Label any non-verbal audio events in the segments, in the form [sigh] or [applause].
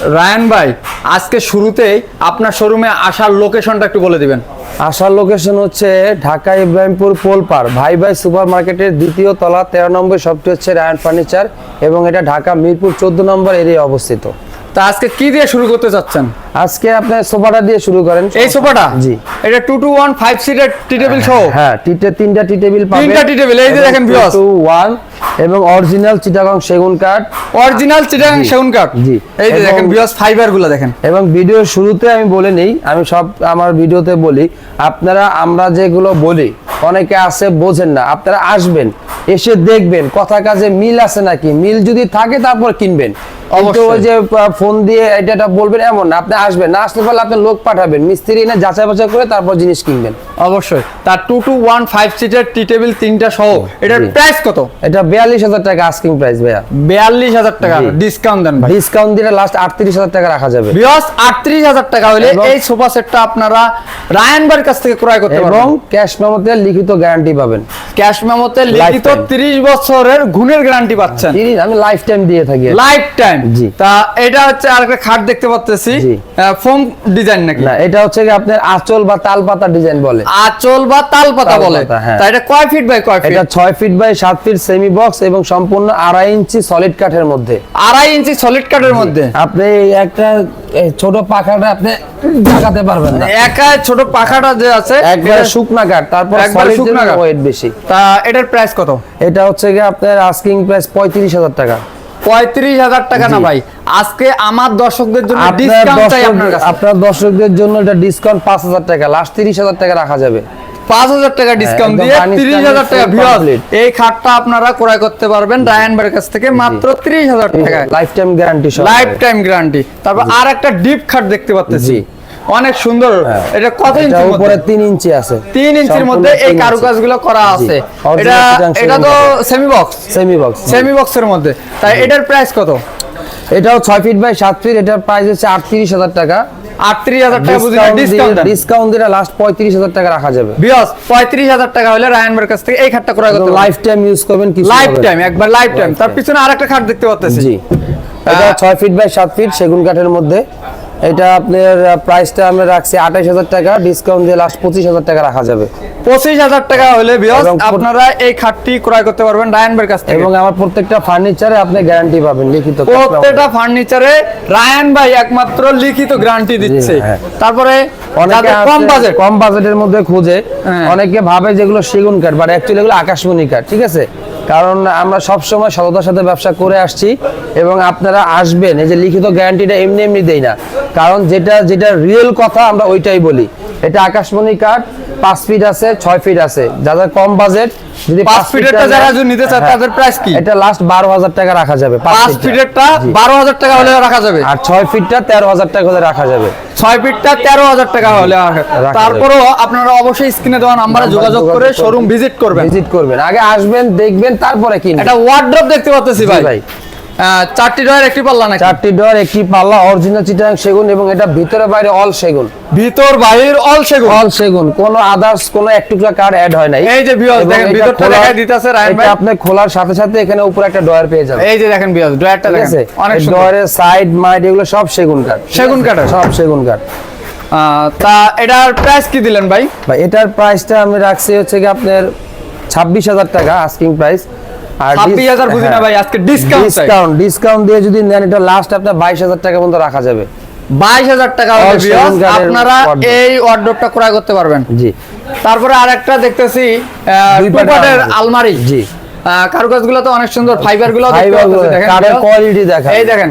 Ryan ভাই, আজকে শুরুতেই আপনার শোরুমে আসার লোকেশনটা একটু বলে দিবেন। আসার লোকেশন হচ্ছে ঢাকা ইব্রাহিমপুর পোলপার ভাই ভাই সুপার মার্কেটের দ্বিতীয় তলা, তেরো নম্বর শপটি হচ্ছে রায়ন ফার্নিচার এবং এটা ঢাকা মিরপুর চোদ্দ নম্বর এরিয়া অবস্থিত। তা আজকে কি দিয়ে শুরু করতে চাচ্ছেন? আজকে আপনার সোফাটা দিয়ে শুরু করেন। এই সোফাটা? জি। এটা টু টু ওয়ান ফাইভ সিটের টি টেবিল সহ হ্যাঁ তিনটা টি টেবিল পাবেন। তিনটা tea table, এই যে দেখেন viewers। টু ওয়ান এবং অরিজিনাল চিটাগং সেগুন কাঠ অরিজিনাল চিটাগাং সেগুন কাঠ জি। এই যে দেখেন বিয়স ফাইবারগুলো দেখেন। এবং ভিডিওর শুরুতে আমি বলে নেই আমি সব আমার ভিডিওতে বলি। আপনারা আমরা যেগুলো বলি অনেকে আছে বোঝেন না আপনারা আসবেন এসে দেখবেন কথা কাজে মিল আছে নাকি? মিল যদি থাকে তারপর কিনবেন। কিন্তু ওই যে ফোন দিয়ে এটা বলবেন এমন না। আপনি আসবেন না আসতে পারলে আপনি লোক পাঠাবেন মিস্ত্রি না যাচাই বাছাই করে তারপর জিনিস কিনবেন। অবশ্যই। তার টু টু ওয়ান ফাইভ সিটের টি টেবিল তিনটা সহ এটার প্রাইস কত? এটা বিয়াল্লিশ হাজার টাকা আস্কিং প্রাইস ভাইয়া। বিয়াল্লিশ হাজার টাকা। ডিসকাউন্ট দেন ডিসকাউন্ট দিলে লাস্ট আটত্রিশ হাজার টাকা রাখা যাবে। বিয়স আটত্রিশ হাজার টাকা হলে এবং- এই সোফা সেটটা আপনারা রায়ানবার কাছ থেকে ক্রয় করতে এবং পারবেন ক্যাশ মেমোতে লিখিত গ্যারান্টি পাবেন। ক্যাশ মেমোতে লিখিত Lifetime। তিরিশ বছরের গুণের গ্যারান্টি পাচ্ছেন। আমি লাইফ টাইম দিয়ে থাকি। লাইফ টাইম জি। তা এটা হচ্ছে আরেকটা খাট দেখতে পাচ্তেছি জি। ফোম ডিজাইন নাকি? না এটা হচ্ছে কি আপনার আঁচল বা তাল পাতা ডিজাইন বলে। আঁচল বা তাল পাতা বলে। হ্যাঁ। তা এটা কয় ফিট বাই কয় ফিট? এটা ছয় ফিট বাই সাত ফিট সেমি বক্স এবং সম্পূর্ণ আড়াই ইঞ্চি সলিড কাঠের মধ্যে। আড়াই ইঞ্চি সলিড কাঠের মধ্যে? আপনি একটা ছোট পাখাটা আপনি জাগাতে পারবেন না। একা ছোট পাখাটা যে আছে একবারে শুকনা কাঠ তারপর সলিড কাঠ। ওয়েট বেশি। তা এটার প্রাইস কত? এটা হচ্ছে কি আপনার আস্কিং প্রাইস পঁয়ত্রিশ হাজার টাকা। পঁয়ত্রিশ হাজার টাকা না ভাই। আজকে আমার দর্শকদের জন্য আপনার দর্শকদের জন্য এটা ডিসকাউন্ট পাঁচ হাজার টাকা। লাস্ট তিরিশ হাজার টাকা রাখা যাবে। পাঁচ হাজার টাকা ডিসকাউন্ট দিয়ে তিরিশ হাজার টাকা full এই খাটটা আপনারা ক্রয় করতে পারবেন রায়ান বাড়ির কাছ থেকে মাত্র তিরিশ হাজার টাকা life time guarantee life time guarantee তারপর আর একটা ডিপ খাট দেখতে পাচ্তেছি জি। অনেক সুন্দর। এটা কত এটা ইঞ্চির উপরে ইঞ্চি আছে। ইঞ্চির মধ্যে এই কারুকাজগুলো করা আছে। এটা এটা তো semi box semi box semi বক্সের মধ্যে। তাই এটার প্রাইস কত? এটাও ফিট বাই ফিট এটার প্রাইস হচ্ছে টাকা। টাকা বুঝি ডিসকাউন্ট ডিসকাউন্ট দিলে লাস্ট পঁয়ত্রিশ হাজার টাকা রাখা যাবে। বিয়স পঁয়ত্রিশ টাকা হলে কাছ থেকে এই খাটটা ক্রয় করতে লাইফ টাইম ইউজ করবেন কিছু লাইফ টাইম একবার লাইফ টাইম তার পিছনে আরেকটা খাট দেখতে পাচ্তেছি জি। এটা আহ, ছয় ফিট বাই সাত ফিট সেগুন কাঠের মধ্যে। এটা আপনার প্রাইসটা আমরা রাখছি আঠাশ হাজার টাকা ডিসকাউন্ট দিয়ে লাস্ট পঁচিশ হাজার টাকা রাখা যাবে। পঁচিশ হাজার টাকা হলে আপনারা এই খাটটি ক্রয় করতে পারবেন রায়ানবার কাছ থেকে। এবং আমার প্রত্যেকটা ফার্নিচারে আপনি গ্যারান্টি পাবেন লিখিত প্রত্যেকটা ফার্নিচারে রায়ান ভাই একমাত্র লিখিত গ্যারান্টি দিচ্ছে। হ্যাঁ। তারপরে কম বাজেট কম বাজেটের মধ্যে খোঁজে হ্যাঁ। অনেকে ভাবে যেগুলো সেগুন কাঠ বাট অ্যাকচুয়ালি এগুলো আকাশমণি কাঠ ঠিক আছে? কারণ আমরা সবসময় সততার সাথে ব্যবসা করে আসছি এবং আপনারা আসবেন, এই যে লিখিত গ্যারান্টিটা এমনি এমনি দেই না। কারণ যেটা যেটা রিয়েল কথা আমরা ওইটাই বলি। এটা আকাশমণি কাঠ পাঁচ ফিট আছে ছয় ফিট আছে। যাদের কম বাজেট যদি পাঁচ ফিটেরটা যারা যদি নিতে চায় হ্যাঁ, তাদের প্রাইস কি? এটা লাস্ট বারো হাজার টাকা রাখা যাবে পাঁচ। ফিটেরটা বারো হাজার টাকা হলে রাখা যাবে? আর ছয় ফিটটা তেরো হাজার টাকা হলে রাখা যাবে। ছয় ফিটটা তেরো হাজার টাকা হলে তারপরেও আপনারা অবশ্যই স্ক্রিনে দেওয়া নাম্বারে যোগাযোগ করে শোরুম ভিজিট করবেন। ভিজিট করবেন। আগে আসবেন দেখবেন তারপরে কিনবেন। একটা ওয়ার্ড্রপ দেখতে পাচ্তেছি জি ভাই। ভাই। চারটি ডয়ের একটি পাল্লা নাকি? চারটি ডোর একটি পাল্লা অরিজিনাল চিটাং সেগুন এবং এটা ভিতরে বাইরে অল সেগুন। ভিতর বাহির অল সেগুন? অল সেগুন। কোনো আদার্স কোনো এক টুকরা কার্ড অ্যাড হয় নাই। এই যে viewers দেখেন, ভিতরটা খোলার- দেখাই দিতেছে রায়হান ভাই। আপনি খোলার সাথে সাথে এখানে উপরে একটা ডয়ার পেয়ে যাবেন। এই যে দেখেন বিয়াস ডয়ারটা দেখেন। অনেক সুন্দর। ডয়ারের সাইড মাইড এগুলো সব সেগুন কাঠ সেগুন কাঠের? সব সেগুন কাঠ আহ, তা এটার প্রাইস কি দিলেন ভাই? ভাই এটার প্রাইসটা আমি রাখছি হচ্ছে কি আপনার ছাব্বিশ হাজার টাকা আস্কিং প্রাইস আর ছাব্বিশ হাজার বুঝি না ভাই আজকে ডিসকাউন্ট ডিসকাউন্ট ডিসকাউন্ট দিয়ে যদি নেন এটা লাস্ট আপনার বাইশ হাজার টাকা পর্যন্ত রাখা যাবে। বাইশ হাজার টাকা আপনারা এই ওয়ার্ডরোবটা ক্রয় করতে পারবেন। জি। তারপরে আরেকটা দেখতেছি টু। আলমারি। জি। কারুকাজগুলো তো অনেক সুন্দর দেখেন কাঠের কোয়ালিটি দেখা এই দেখেন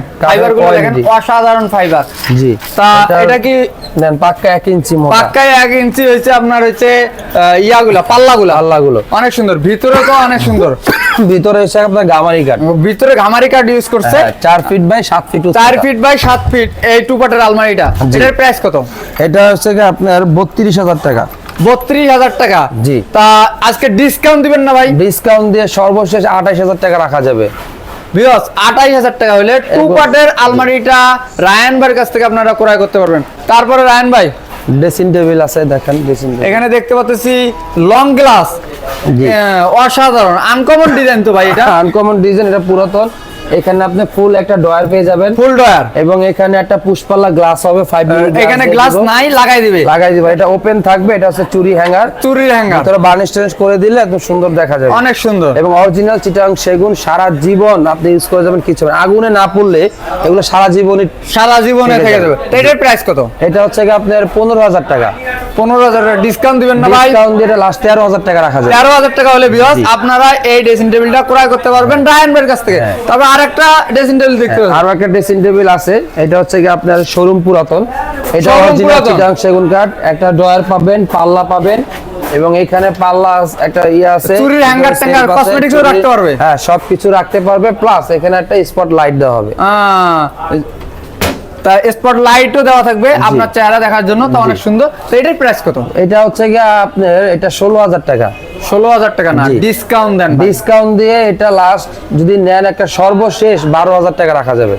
দেখেন অসাধারণ ফাইবার জি। তা এটা কি নেন পাক্কা ইঞ্চি মোটা। পাক্কায় এক ইঞ্চি আপনার হচ্ছে ইয়াগুলা পাল্লাগুলা। আল্লাহগুলো অনেক সুন্দর ভিতরে তো অনেক সুন্দর। [coughs] ভিতরে এসে আপনার গামারি কাঠ ভিতরে ঘামারি কার্ড ইউজ করছে। হ্যাঁ, চার ফিট বাই সাত ফিট চার ফিট বাই সাত ফিট এই টু পাটের আলমারিটা। এটার প্রাইস কত? এটা হচ্ছে আপনার বত্রিশ হাজার টাকা। বত্রিশ হাজার টাকা। জি। তা আজকে ডিসকাউন্ট দিবেন না ভাই? ডিসকাউন্ট দিয়ে সর্বশেষ আঠাশ হাজার টাকা রাখা যাবে। বিয়স আঠাইশ হাজার টাকা হলে টু পার্টের আলমারিটা রায়ান ভাইয়ের কাছ থেকে আপনারা ক্রয় করতে পারবেন। তারপরে রায়ান ভাই ড্রেসিং টেবিল আছে দেখেন ড্রেসিং এখানে দেখতে পাচ্ছি লং গ্লাস অসাধারণ আনকমন ডিজাইন তো ভাই এটা। [laughs] আনকমন ডিজাইন এটা পুরাতন। এখানে আপনি ফুল একটা ডয়ার পেয়ে যাবেন। ফুল ডয়ার এবং এখানে একটা পুষ্পাল্লা গ্লাস হবে ফাইভ এখানে গ্লাস নাই লাগাই দিবে। লাগাই দিবা। এটা ওপেন থাকবে এটা হচ্ছে চুরি হ্যাঙ্গার চুরির হ্যাঙ্গার ভিতরে বার্নিশ টেনিশ করে দিলে একদম সুন্দর দেখা যাবে। অনেক সুন্দর। এবং অরিজিনাল চিটাং সেগুন সারা জীবন আপনি ইউজ করে যাবেন কিছু আগুনে না পড়লে এগুলো সারা জীবনই সারা জীবনে থেকে যাবে। এটার প্রাইস কত? এটা হচ্ছে আপনার পনেরো হাজার টাকা। পনেরো হাজার ডিসকাউন্ট দিবেন না ভাই। ডিসকাউন্ট দিয়ে লাস্ট তেরো হাজার টাকা রাখা যাবে। তেরো হাজার টাকা হলে বিয়স আপনারা এই ড্রেসিং টেবিলটা ক্রয় করতে পারবেন রায়ন ভাইয়ের কাছ থেকে। হ্যাঁ। ড্রেসিং টেবিল দেখতে পাবেন। আরও একটা ড্রেসিং টেবিল আছে। এটা হচ্ছে কি আপনার শোরুম পুরাতন। এটা অরিজিনাল সেগুন কাঠ একটা ড্রয়ার পাবেন পাল্লা পাবেন এবং এখানে পাল্লা একটা ইয়ে আছে। চুরির ট্যাঙ্গার, রাখতে পারবে। হ্যাঁ সবকিছু রাখতে পারবে। প্লাস এখানে একটা স্পট লাইট দেওয়া হবে। তা স্পট লাইটও দেওয়া থাকবে আপনার চেহারা দেখার জন্য তো অনেক সুন্দর। তো এটার প্রাইস কত? এটা হচ্ছে কি আপনার এটা ষোলো হাজার টাকা। ষোলো হাজার টাকা না ডিসকাউন্ট দেন ডিসকাউন্ট দিয়ে এটা লাস্ট যদি নেন একটা সর্বশেষ বারো হাজার টাকা রাখা যাবে।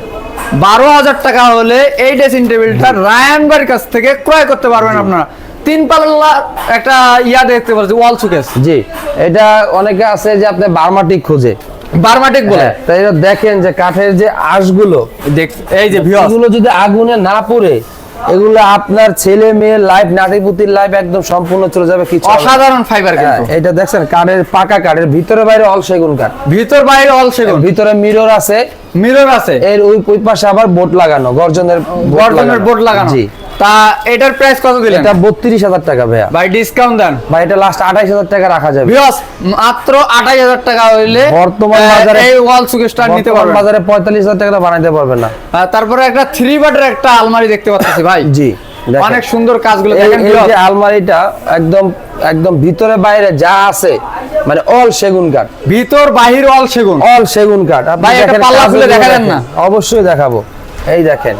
বারো হাজার টাকা হলে এই ড্রেসিং টেবিলটা রায়ান কাছ থেকে ক্রয় করতে পারবেন আপনারা। তিন পাল্লা একটা ইয়া দেখতে পাচ্ছি ওয়াল সুকেস জি। এটা অনেকে আছে যে আপনি বার্মাটিক খোঁজে। বার্মাটিক বলে। হ্যাঁ, তাই দেখেন যে কাঠের যে আঁশগুলো এই যে ভিউয়ার্স এগুলো যদি আগুনে না পড়ে এগুলো আপনার ছেলে মেয়ের লাইফ নাতিপুতির লাইফ একদম সম্পূর্ণ চলে যাবে কিছু অসাধারণ ফাইবার হ্যাঁ, কিন্তু। এটা দেখছেন কাঠের পাকা কাঠের ভিতরে বাইরে অল সেগুন কাঠ। ভিতর বাইরে অল সেগুন। ভিতরে মিরর আছে। মিরর আছে। এর ওই পাশে আবার বোট লাগানো গর্জনের গর্জনের বোর্ড লাগানো। জি। তা এটার প্রাইস কত দিলেন? এটা বত্রিশ হাজার টাকা ভাইয়া। ভাই ডিসকাউন্ট দেন। ভাই এটা লাস্ট আঠাইশ হাজার টাকা রাখা যাবে। ভিউয়ার্স মাত্র আঠাশ হাজার টাকা হইলে বর্তমান বাজারে- এই ওয়াল নিতে পারবেন। বাজারে পঁয়তাল্লিশ হাজার টাকা বানাইতে পারবেন না। তারপরে একটা থ্রি বাটের একটা আলমারি দেখতে পাচ্ছি ভাই। জি অনেক সুন্দর কাজগুলো দেখেন এই যে আলমারিটা একদম একদম ভিতরে বাইরে যা আছে মানে অল সেগুন কাঠ। ভিতর বাহির অল সেগুন। অল সেগুন কাঠ। ভাই, একটা পাল্লা খুলে দেখালেন না? অবশ্যই দেখাবো। এই দেখেন।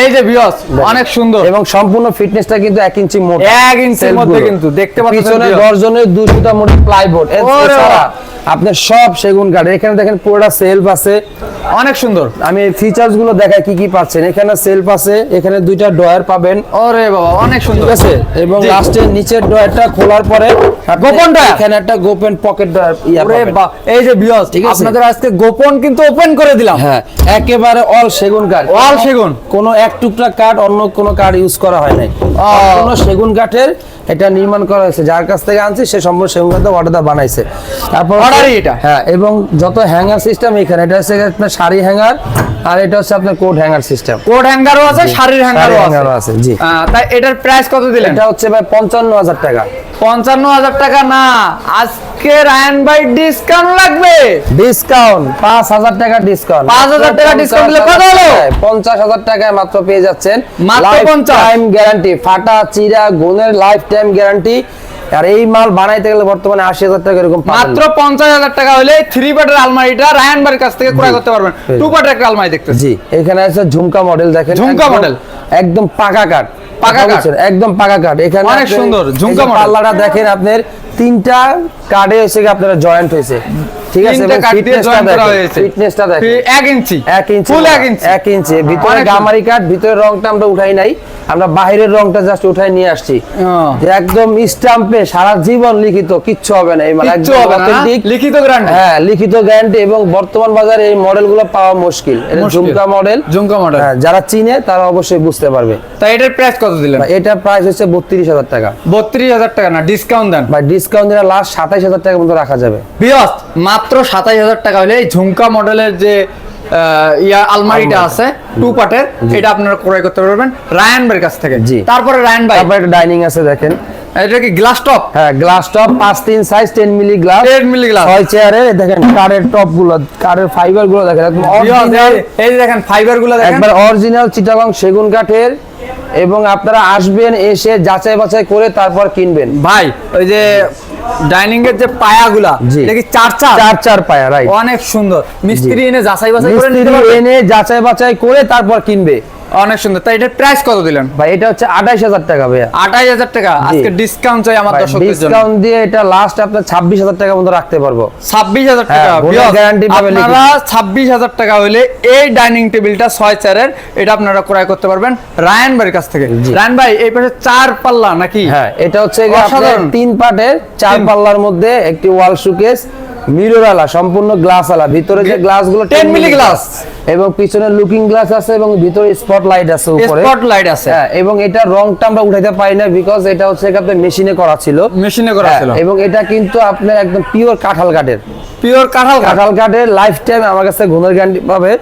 এই যে ভিউস অনেক সুন্দর এবং সম্পূর্ণ ফিটনেসটা কিন্তু 1 ইঞ্চি মোটা 1 ইঞ্চির মধ্যে কিন্তু দেখতে পাচ্ছেন পিছনে। গর্জনের দুশোটা মোটা প্লাইবোর্ড এছাড়া। আপনার সব সেগুন কাঠ এখানে দেখেন পুরোটা সেলফ আছে। অনেক সুন্দর। আমি ফিচার্সগুলো দেখাই কি কি পাচ্ছেন। এখানে সেলফ আছে এখানে দুইটা ডয়ার পাবেন। ওরে বাবা অনেক সুন্দর। আছে? এবং লাস্টে নিচের ডয়ারটা খোলার পরে আপনি গোপন ডয়ার? এখানে একটা গোপন পকেট ডয়ার ওরে। বাহ, এই যে ভিউয়ার্স ঠিক আছে? আপনাদের আজকে গোপন কিন্তু ওপেন করে দিলাম। হ্যাঁ একেবারে অল সেগুন কাঠ। অল সেগুন? কোনো এক টুকরা কাঠ অন্য কোনো কাঠ ইউজ করা হয় নাই। কোনো সেগুন কাঠের এটা নির্মাণ করা হয়েছে। যার কাছ থেকে আনছি সে সম্পূর্ণ সেগুলো অর্ডার বানাইছে। তারপর অর্ডারই এটা? হ্যাঁ এবং যত হ্যাঙ্গার সিস্টেম এখানে এটা হচ্ছে আপনার শাড়ি হ্যাঙ্গার আর এটা হচ্ছে আপনার কোট হ্যাঙ্গার সিস্টেম কোট হ্যাঙ্গারও আছে শাড়ির হ্যাঙ্গারও হ্যাঙ্গারও আছে। আছে জি। তাই এটার প্রাইস কত দিলেন? এটা হচ্ছে ভাই পঞ্চান্ন হাজার টাকা। পঞ্চান্ন হাজার টাকা না আজকে রায়ন ভাই ডিসকাউন্ট লাগবে ডিসকাউন্ট পাঁচ হাজার টাকা ডিসকাউন্ট 5,000 টাকা discount দিলে কত হলো? পঞ্চাশ হাজার টাকায় মাত্র পেয়ে যাচ্ছেন মাত্র 50? টাইম গ্যারান্টি ফাটা চিরা গুণের লাইফ টাইম গ্যারান্টি আর এই মাল বানাইতে গেলে বর্তমানে আশি হাজার টাকা এরকম মাত্র পঞ্চাশ হাজার টাকা হলে থ্রি পার্টের আলমারিটা রায়ন ভাইয়ের কাছ থেকে ক্রয় করতে পারবেন। টু পার্টের একটা আলমারি দেখতে জি এখানে আছে ঝুমকা মডেল দেখেন ঝুমকা model? একদম পাকা কাঠ পাকা কাঠ? একদম পাকা কাঠ। এখানে অনেক সুন্দর, ঝুমকা পাল্লাটা দেখেন আপনার তিনটা কার্ডে এসে আপনারা জয়েন্ট হয়েছে ঠিক আছে তিনটা কাঠ দিয়ে join করা হয়েছে। ফিটনেসটা দেখেন। ফি- ইঞ্চি এক ইঞ্চি ফুল না, ইঞ্চি। এক ইঞ্চি। ভিতরে গামারি কাঠ ভিতরে রংটা আমরা উঠাই নাই। আমরা বাইরের রংটা জাস্ট উঠাই নিয়ে আসছি। একদম স্টাম্পে সারা জীবন লিখিত কিচ্ছু হবে না এই মানে কিচ্ছু একদম হবে না, authentic। লিখিত গ্যারান্টি হ্যাঁ লিখিত গ্যারান্টি এবং বর্তমান বাজারে এই মডেলগুলো পাওয়া মুশকিল। এটা ঝুমকা মডেল। ঝুমকা মডেল। হ্যাঁ যারা চিনে তারা অবশ্যই বুঝতে পারবে। তাই এটার প্রাইস কত দিলেন? এটা প্রাইস হচ্ছে বত্রিশ হাজার টাকা। বত্রিশ হাজার টাকা না ডিসকাউন্ট দেন। বা ডিসকাউন্ট দিলে লাস্ট সাতাইশ হাজার টাকার মতো রাখা যাবে। বিয়স মাত্র সাতাশ হাজার টাকা হলে এই ঝুমকা মডেলের যে ইয়া আলমারিটা আছে টু পার্টের এটা আপনারা ক্রয় করতে পারবেন রায়ান ভাইয়ের কাছ থেকে। জি। তারপরে রায়ান ভাই। তারপর একটা ডাইনিং আছে দেখেন। এটা কি গ্লাস টপ হ্যাঁ গ্লাস টপ পাঁচ তিন size ten milli glass 10 milli glass ছয় চেয়ারে দেখেন কারের টপগুলো কারের ফাইবারগুলো দেখেন একদম এই যে দেখেন ফাইবারগুলো দেখেন। একবার অরিজিনাল চিটাগং সেগুন কাঠের এবং আপনারা আসবেন এসে যাচাই বাছাই করে তারপর কিনবেন। ভাই ওই যে ডাইনিং এর যে পায়াগুলা দেখি এটা কি চার চার? চার চার পায়া রাইট অনেক সুন্দর। মিস্ত্রি এনে যাচাই বাছাই করে মিস্ত্রি এনে যাচাই বাছাই করে তারপর কিনবে। অনেক সুন্দর। তাই এটার প্রাইস কত দিলেন? ভাই এটা হচ্ছে আঠাইশ হাজার টাকা ভাইয়া। আঠাশ হাজার টাকা? আজকে ডিসকাউন্ট চাই আমার দর্শকদের জন্য। ডিসকাউন্ট দিয়ে এটা লাস্ট আপনার ছাব্বিশ হাজার টাকার মতো রাখতে পারব। ছাব্বিশ হাজার টাকা। হ্যাঁ, গুণের পাবে লিখিত। আপনারা ছাব্বিশ হাজার টাকা হলে এই ডাইনিং টেবিলটা ছয় চারের এটা আপনারা ক্রয় করতে পারবেন রায়ন ভাইয়ের কাছ থেকে। রায়ন ভাই এই পাশে চার পাল্লা নাকি? হ্যাঁ এটা হচ্ছে তিন পার্টের চার পাল্লার মধ্যে একটি ওয়াল শোকেস মিরর আলা সম্পূর্ণ গ্লাস আলা। ভিতরে যে গ্লাসগুলো 10 মিলি glass। এবং পিছনে লুকিং গ্লাস আছে এবং ভিতরে স্পট লাইট আছে উপরে। স্পটলাইট আছে। হ্যাঁ এবং এটা রংটা আমরা উঠাইতে পারি না বিকজ এটা হচ্ছে মেশিনে করা ছিল। মেশিনে করা হ্যাঁ, ছিল। এবং এটা কিন্তু আপনার একদম পিওর কাঁঠাল কাঠের। পিওর কাঁঠাল কাঠ। কাঁঠাল কাঠের লাইফ টাইম আমার কাছে গুণের গ্যারান্টি পাবে।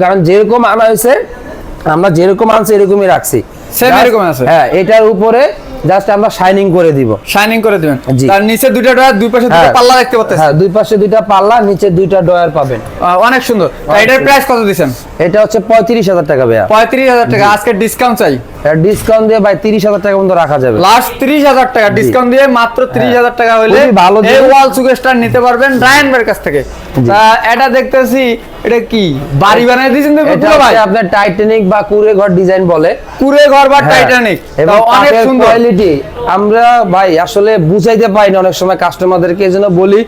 কারণ যেরকম আনা হয়েছে আমরা যেরকম আনছি এরকমই রাখছি। Just- এরকম আছে। হ্যাঁ এটার উপরে জাস্ট আমরা শাইনিং করে দিব। শাইনিং করে দিবেন। তার নিচে দুইটা ডয়ার দুই পাশে দুটো হ্যাঁ। পাল্লা দেখতে পাচ্ছেন হ্যাঁ দুই পাশে দুইটা পাল্লা নিচে দুইটা ডয়ার পাবেন। অনেক সুন্দর। এটার প্রাইস কত দিচ্ছেন? এটা হচ্ছে পঁয়ত্রিশ হাজার টাকা ভাইয়া। পঁয়ত্রিশ হাজার টাকা। আজকে ডিসকাউন্ট চাই। ডিসকাউন্ট দিয়ে ভাই তিরিশ হাজার টাকা পর্যন্ত রাখা যাবে। লাস্ট ত্রিশ হাজার টাকা। ডিসকাউন্ট দিয়ে মাত্র ত্রিশ হাজার টাকা হলে ভালো এই। ওয়াল সুগেস্টার নিতে পারবেন রায়ন ভাইয়ের কাছ থেকে। এটা দেখতেছি এটা কি? বাড়ি বানিয়ে দিয়েছেন তো বুঝলো ভাই? আপনার টাইটানিক বা কুড়ে ঘর ডিজাইন বলে। কুড়ে ঘর বা হ্যাঁ। টাইটানিক এবং অনেক সুন্দর। কোয়ালিটি আমরা ভাই আসলে বুঝাইতে পারি না অনেক সময় কাস্টমারদেরকে এই জন্য বলি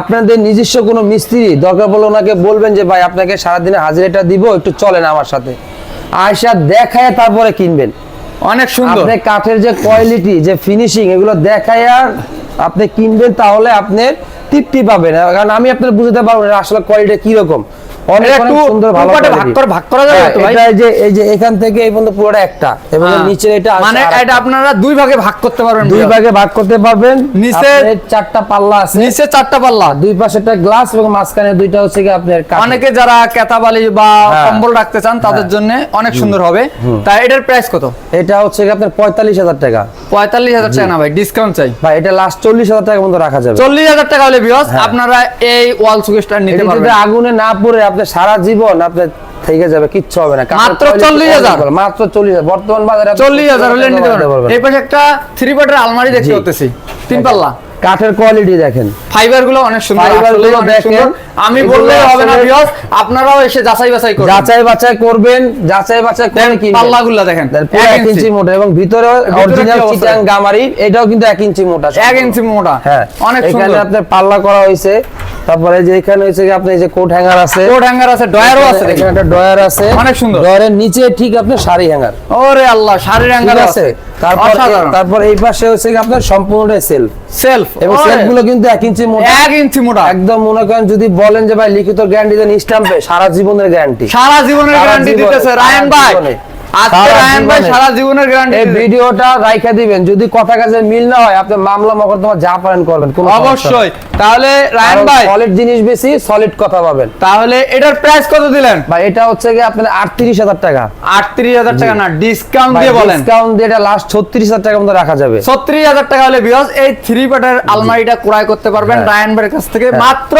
আপনাদের নিজস্ব কোনো মিস্ত্রি দরকার পড়লে ওনাকে বলবেন যে ভাই আপনাকে সারাদিনে হাজিরাটা দিব একটু চলেন আমার সাথে। আয়সা দেখায় তারপরে কিনবেন। অনেক সুন্দর। আপনি কাঠের যে কোয়ালিটি যে ফিনিশিং এগুলো দেখায় আপনি কিনবেন তাহলে আপনি তৃপ্তি পাবে না। কারণ আমি আপনার বুঝতে পারব না আসলে কোয়ালিটি কি অনেক এটা অনেক একটু সুন্দর ভালো দুপাটে ভাগ quality। করে ভাগ করা যাবে হ্যাঁ, তো ভাই? এটা এই যে এই যে এখান থেকে এই পর্যন্ত পুরোটা একটা এবং হ্যাঁ। নিচে এটা মানে এটা আপনারা দুই ভাগে ভাগ করতে পারবেন দুই ভাগে ভাগ করতে পারবেন। নিচে- চারটা পাল্লা আছে। নিচে চারটা পাল্লা। দুই পাশে একটা গ্লাস এবং মাঝখানে দুইটা হচ্ছে কি আপনার অনেকে যারা কেতাবালি বা হ্যাঁ। কম্বল রাখতে চান তাদের জন্য অনেক সুন্দর হবে। তা এটার প্রাইস কত? এটা হচ্ছে আপনার পঁয়তাল্লিশ হাজার টাকা। পঁয়তাল্লিশ হাজার টাকা না ভাই ডিসকাউন্ট চাই। ভাই এটা লাস্ট চল্লিশ হাজার টাকা মতো রাখা যাবে। চল্লিশ হাজার টাকা হলে বিয়স হ্যাঁ। আপনারা এই ওয়াল সুগেস্টার নিতে পারবেন। আগুনে না পড়ে আপনি সারা জীবন আপনার থেকে যাবে কিচ্ছু হবে না। মাত্র quality 40,000 অনেক ভালো। মাত্র চল্লিশ হাজার। বর্তমান বাজারে চল্লিশ হাজার হলে নিতে পারবেন। এই পাশে একটা থ্রি পার্টের আলমারি দেখতে। করতেছি তিন পাল্লা। কাঠের কোয়ালিটি দেখেন। ফাইবারগুলো অনেক সুন্দরগুলো দেখেন। আমি বললে হবে না বিয়স আপনারাও এসে যাচাই বাছাই করবেন। যাচাই বাছাই করবেন যাচাই বাছাই করে দেখেন কিনবেন। পাল্লাগুলো দেখেন এক ইঞ্চি। মোটা এবং ভিতরে অরিজিনাল চিটাং গামারি এটাও কিন্তু এক ইঞ্চি মোটা এক ইঞ্চি মোটা। হ্যাঁ অনেক এখানে সুন্দর। আপনার পাল্লা করা হয়েছে। তারপরে যে এখানে হয়েছে আপনার এই যে কোট হ্যাঙ্গার আছে। কোড হ্যাঙ্গার আছে ডয়ারও আছে দেখেন। একটা ডয়ার আছে। অনেক সুন্দর। ডয়ারের নিচে ঠিক আপনার শাড়ি হ্যাঙ্গার ওরে আল্লাহ ঠিক হ্যাঙ্গার আছে? তারপর তারপর এই পাশে হচ্ছে আপনার সম্পূর্ণটাই সেলফ সেলফ এবং সেলফগুলো কিন্তু এক ইঞ্চি মোটা। এক ইঞ্চি মোটা। একদম মনে করেন যদি বলেন যে ভাই লিখিত গ্যারান্টি দেন স্ট্যাম্পে সারা জীবনের গ্যারান্টি সারা জীবনের গ্যারান্টি দিতেছে। রায়ন ভাই সারা রায়ন ভাই জীবনে। সারা জীবনের গ্যারান্টি এই ভিডিওটা রাইখা দিবেন। যদি কথা কাজে মিল না হয় আপনি মামলা মকদ্দমা যা পারেন করবেন কোনো অবশ্যই। তাহলে রায়ন ভাই সলিড জিনিস বেশি সলিড কথা পাবেন। তাহলে এটার প্রাইস কত দিলেন? ভাই এটা হচ্ছে কি আপনার আটত্রিশ হাজার টাকা। আটত্রিশ হাজার টাকা না ডিসকাউন্ট দিয়ে বলেন। ডিসকাউন্ট দিয়ে এটা লাস্ট ছত্রিশ হাজার মতো রাখা যাবে। ছত্রিশ হাজার টাকা হলে এই থ্রি পার্টের আলমারিটা ক্রয় করতে পারবেন হ্যাঁ। রায়ন ভাইয়ের কাছ থেকে মাত্র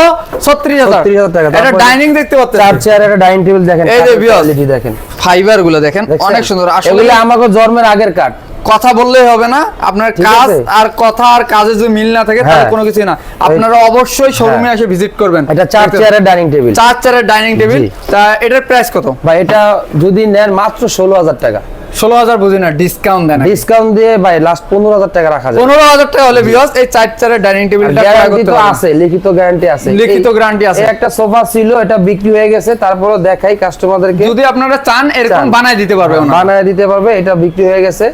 ছত্রিশ হাজার। 36,000 টাকা। এটা ডাইনিং দেখতে চার পাচ্ছেন চেয়ার একটা ডাইনিং টেবিল দেখেন এই যে বিয়স। দেখেন। ফাইবারগুলো দেখেন অনেক সুন্দর। আসলে আমাকে জন্মের আগের কাঠ। কথা বললেই হবে না আপনার কাজ আর কথা আর কাজে যদি মিল না থাকে তাহলে হ্যাঁ। কোনো কিছু না। আপনারা অবশ্যই শোরুমে এসে ভিজিট করবেন। এটা চার চেয়ারের ডাইনিং টেবিল চার চেয়ারের ডাইনিং টেবিল তা এটার প্রাইস কত? ভাই এটা যদি নেন মাত্র ষোলো হাজার টাকা। ষোলো হাজার বুঝি না ডিসকাউন্ট দেন ডিসকাউন্ট দিয়ে ভাই লাস্ট পনেরো হাজার টাকা রাখা যাবে পনেরো হাজার টাকা হলে বিকজ এই চার চেয়ারের ডাইনিং টেবিলটা গ্যারান্টি তো আছে লিখিত গ্যারান্টি আছে। লিখিত guarantee আছে। একটা সোফা ছিল এটা বিক্রি হয়ে গেছে তারপরে দেখাই কাস্টমারদেরকে যদি আপনারা চান এরকম। বানাই দিতে পারবে বানায় দিতে পারবে এটা বিক্রি হয়ে গেছে।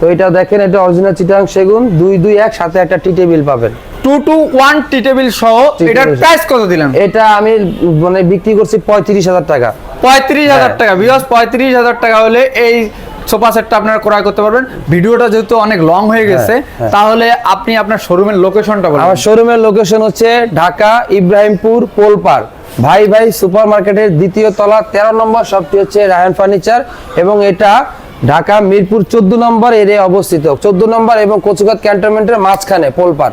তো এটা দেখেন এটা অরিজিনাল চিটাং সেগুন দুই দুই এক সাথে একটা টি টেবিল পাবেন। Two two one tea table সহ এটার প্রাইস কত দিলেন? এটা আমি মানে বিক্রি করছি পঁয়ত্রিশ হাজার টাকা। পঁয়ত্রিশ হাজার হ্যাঁ। টাকা। বিকজ পঁয়ত্রিশ হাজার টাকা হলে এই সোফা সেটটা আপনারা ক্রয় করতে পারবেন। ভিডিওটা যেহেতু অনেক লং হয়ে গেছে হ্যাঁ। তাহলে আপনি আপনার শোরুমের লোকেশনটা বলুন। আমার শোরুমের লোকেশন হচ্ছে ঢাকা ইব্রাহিমপুর পোলপার ভাই ভাই সুপার মার্কেটের দ্বিতীয় তলা তেরো নম্বর শপটি হচ্ছে রায়ন ফার্নিচার এবং এটা ঢাকা মিরপুর চোদ্দ নম্বর এরিয়া অবস্থিত। চোদ্দ নম্বর এবং কচুঘাট ক্যান্টনমেন্টের মাঝখানে পোলপার